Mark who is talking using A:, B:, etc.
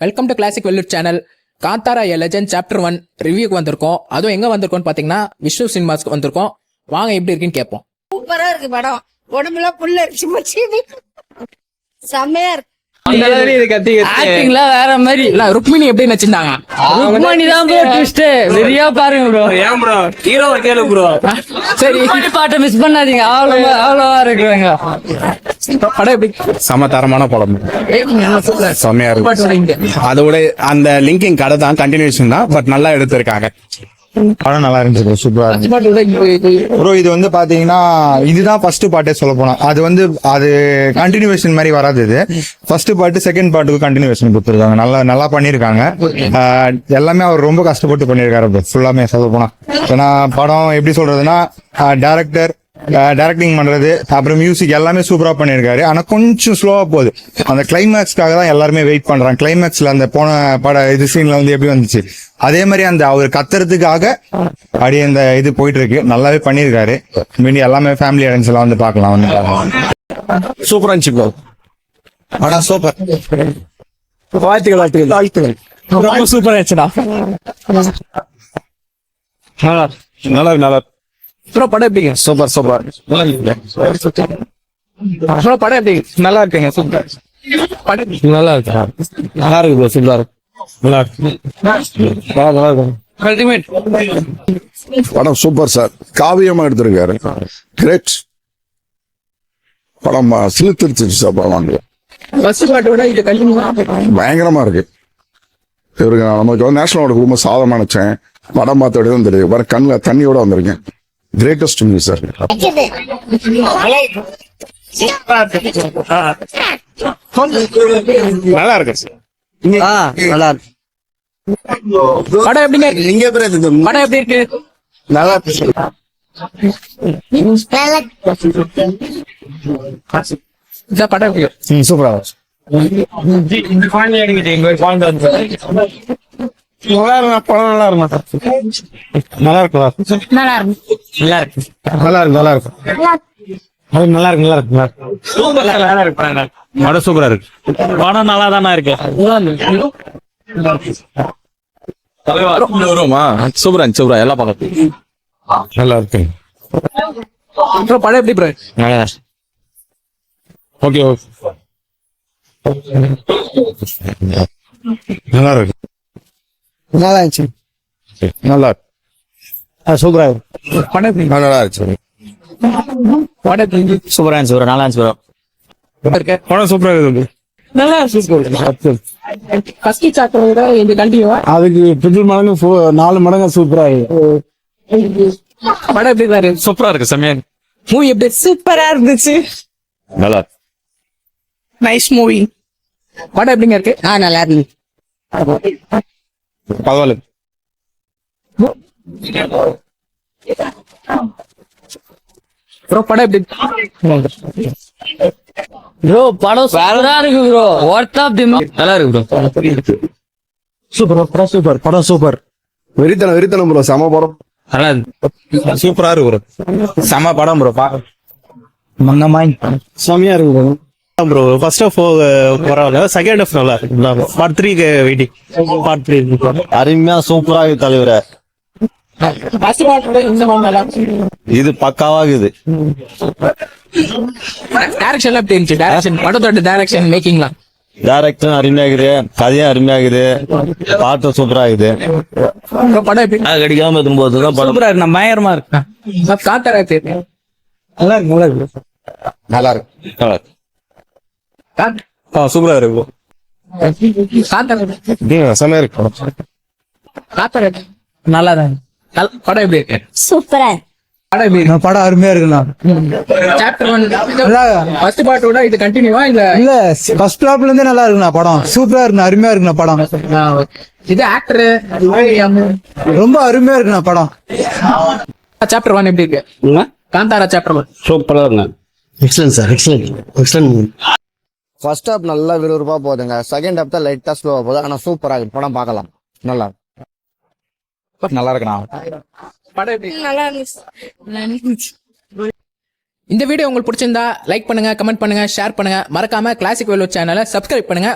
A: Welcome to classic Vellore channel Kantara A legend chapter one ரிவ்யூக்கு வந்திருக்கோம். அதுவும் எங்க வந்திருக்கோம்னு பாத்தீங்கன்னா விஷ்ணு சினிமாஸ்க்கு வந்திருக்கோம். வாங்க எப்படி இருக்குன்னு கேட்போம்
B: சூப்பரா இருக்கு படம். உடம்புல புல்லு அரிச்சு போச்சு செம்மையா இருக்கு.
C: ஆக்டிங்ல வேற மாதிரி.
A: இல்ல ருக்மிணி எப்படி நச்சிருந்தாங்க
C: ருக்மணி தான் ப்ரோ ட்விஸ்ட் வெறியா பாருங்க ப்ரோ
D: ஏன் ப்ரோ ஹீரோவை கேளு ப்ரோ
A: சரி.
C: பாட்டு பாட்டை மிஸ் பண்ணாதீங்க. அவ்வளவு அவ்வளவா
A: படம் எப்படி?
E: படம். செம்மையா இருக்கு. அதோட அந்த லிங்கிங் கதை தான் கண்டினியூஷன் தான் பட் நல்லா எடுத்திருக்காங்க.
F: படம் நல்லா இருந்துச்சு சூப்பரா இருந்துச்சு ப்ரோ இது வந்து பாத்தீங்கன்னா இதுதான் ஃபர்ஸ்ட் பார்ட்டே சொல்ல போனா. அது வந்து அது கண்டினியூவேஷன் மாதிரி வராது இது. ஃபர்ஸ்ட் பார்ட் செகண்ட் பார்ட்டுக்கு கண்டினியூவேஷன் கொடுத்துருக்காங்க. நல்லா நல்லா பண்ணிருக்காங்க. எல்லாமே அவர் ரொம்ப கஷ்டப்பட்டு பண்ணியிருக்காரு bro. ஃபுல்லாமே சொல்ல போனா. ஏன்னா படம் எப்படி சொல்றதுன்னா டேரக்டர் டைரக்டிங் பண்றது அப்புறம் மியூசிக் எல்லாமே சூப்பரா பண்ணியிருக்காரு. ஆனா கொஞ்சம் ஸ்லோவா போகுது. அந்த கிளைமேக்ஸ்க்காக தான் எல்லாருமே வெயிட் பண்றாங்க. கிளைமேக்ஸ்ல அந்த போன பட இது சீன்ல வந்து எப்படி வந்துச்சு? அதே மாதிரி அந்த அவர் கத்துறதுக்காக அப்படியே இந்த இது போயிட்டு இருக்கு நல்லாவே பண்ணியிருக்காரு. மீதி எல்லாமே ஃபேமிலி அரேஞ்ச் எல்லாம் வந்து பார்க்கலாம். வந்து
E: சூப்பரா இருந்துச்சு ப்ரோ
F: படம் சூப்பர்
E: வாழ்த்துக்கள் வாழ்த்துக்கள். வாழ்த்துக்கள்.
A: ரொம்ப சூப்பரா இருந்துச்சுடா.
E: நல்லா. இருக்கு நல்லா.
A: ப்ரோ படம் எப்படிங்க?
E: சூப்பர் சூப்பர்
A: ப்ரோ படம் எப்படி? நல்லா இருக்குங்க சூப்பர் படம்
E: நல்லா இருக்கு. நல்லா இருக்கு ப்ரோ சூப்பரா இருக்கு நல்லா இருக்கு. நல்லா இருக்கு.
A: அல்டிமேட்
G: படம் சூப்பர் சார் காவியமா எடுத்திருக்காரு. கிரேட் படம் சிலுத்திருச்சு சார் படம் பயங்கரமா இருக்கு. இவருக்கு நமக்கு வந்து நேஷனல் அவார்டு ரொம்ப சாதமா நினைச்சேன் படம் பார்த்த தான் தெரியும். வர கண்ணில் தண்ணியோட வந்திருக்கேன். கிரேட்டஸ்ட் மியூஸ் சார்
E: நல்லா இருக்கு
C: நல்லா இருக்கு
A: படம் எப்படிங்க இருக்கு? படம் எப்படி இருக்கு?
E: நல்லா இருக்கு
A: படம் எப்படி இருக்கு?
F: சூப்பரா
D: இந்த குழந்தை எடுக்கிட்டு எங்க ஒரு குழந்தை வந்து
E: நல்லா இருக்கு படம் நல்லா இருக்கு
F: நல்லா இருக்கு
B: நல்லா இருக்கு
D: நல்லா இருக்கு
F: நல்லா இருக்கு நல்லா இருக்கு
E: அது நல்லா இருக்கு நல்லா இருக்கு நல்லா இருக்கு சூப்பரா இருக்கு.
D: படம் நல்லா தானே இருக்கு
E: வருமா சூப்பரா சூப்பரா. எல்லாம் பார்க்க நல்லா இருக்கு
A: படம் எப்படி ப்ரோ?
E: நல்லா. ஓகே நல்லா இருக்கு
F: நல்லா இருந்துச்சு
E: நல்லா. இருக்கு
F: சூப்பரா இருக்கு.
A: படம்
E: நல்லா இருந்துச்சு
A: படம்?
D: சூப்பரா இருந்துச்சு. நல்லா இருந்துச்சு
E: படம் சூப்பரா இருக்கு
A: நல்லா சூப்பர்
F: அதுக்கு மடங்கு ஃபோ- நாலு மடங்கு சூப்பரா இருக்கு.
A: படம் எப்படி தான் இருக்கு
D: சூப்பரா இருக்கு செம்மையா.
A: மூவி எப்படி? சூப்பரா இருந்துச்சு.
E: நல்லா
A: நைஸ் மூவி படம் எப்படிங்க இருக்கு?
B: ஆ நல்லா இருக்கு.
E: பரவாயில்ல.
A: ப்ரோ படம் எப்படி?
C: ப்ரோ படம் சூப்பரா இருக்கு ப்ரோ ஒர்த் ஆஃப் தி நல்லா இருக்கு ப்ரோ
F: சூப்பர் படம் சூப்பர் படம் சூப்பர்.
G: வெறித்தனம் வெறித்தனம் ப்ரோ செம படம்.
D: நல்லா
E: சூப்பரா இருக்கு ப்ரோ செம படம் ப்ரோ
F: மங்கமாய்.
H: செம்மையா இருக்கு bro. ப்ரோ ஃபர்ஸ்ட் ஆஃப் பரவாயில்ல செகண்ட் ஆஃப் நல்லா இருக்கு பார்ட் த்ரீக்கு வெயிட்டிங் பார்ட் த்ரீ
F: அருமையா சூப்பரா இருக்கு தலைவர.
A: படம் நல்லா
F: இது பக்காவாகுது.
A: டைரக்ஷன்லாம் எப்படி இருந்துச்சு டைரக்ஷன் படத்தோட டைரக்ஷன் மேக்கிங்லாம்
F: டேரக்டரும் அருமையாகுது. கதையும் அருமையாகுது. பாட்டும் சூப்பரா இருக்குது
A: படம் எப்படி?
F: கடிக்காம இருக்கும்போது தான் படம்.
D: சூப்பரா இருக்கு நான் பயங்கரமா இருக்கு
A: காத்தாரா தெரியும்
F: நல்லா இருக்கு நல்லா இருக்கு. நல்லா இருக்கு.
E: நல்லா இருக்கு. ஆ சூப்பரா இருக்கு.
A: காத்தாரா
E: செம்மையா
A: காத்தாரா
C: நல்லா தான்
A: நல்ல- படம் எப்படி இருக்கு?
B: சூப்பரா
A: படம் எப்படி இருக்கு?
F: படம் அருமையா இருக்குண்ணா
A: சாப்டர் ஒன் ஃபர்ஸ்ட் பார்ட் விட இது கண்டினியூவா இல்ல
F: இல்ல ஃபர்ஸ்ட் ஹாப்ல இருந்தே நல்லா இருக்குண்ணா படம். சூப்பரா இருக்குண்ணா அருமையா இருக்குண்ணா படம்.
A: இது ஆக்டர்
F: ரொம்ப அருமையா இருக்குண்ணா படம்.
A: சாப்டர் ஒன் எப்படி இருக்கு? காந்தாரா சாப்டர் ஒன்
H: சூப்பரா இருக்கு.
F: Excellent sir excellent excellent
I: first half நல்லா விறுவிறுப்பா போகுதுங்க. செகண்ட் ஹாப் தான் லைட்டா ஸ்லோவா போகுது. ஆனா சூப்பரா இருக்கு. படம் பார்க்கலாம். நல்லா இருக்கு.
B: நல்லா இருந்துச்சு
A: இந்த வீடியோ உங்களுக்கு பிடிச்சிருந்தா லைக் பண்ணுங்க கமெண்ட் பண்ணுங்க ஷேர் பண்ணுங்க. மறக்காம கிளாசிக் வேலூர் சேனலை சப்ஸ்கிரைப் பண்ணுங்க.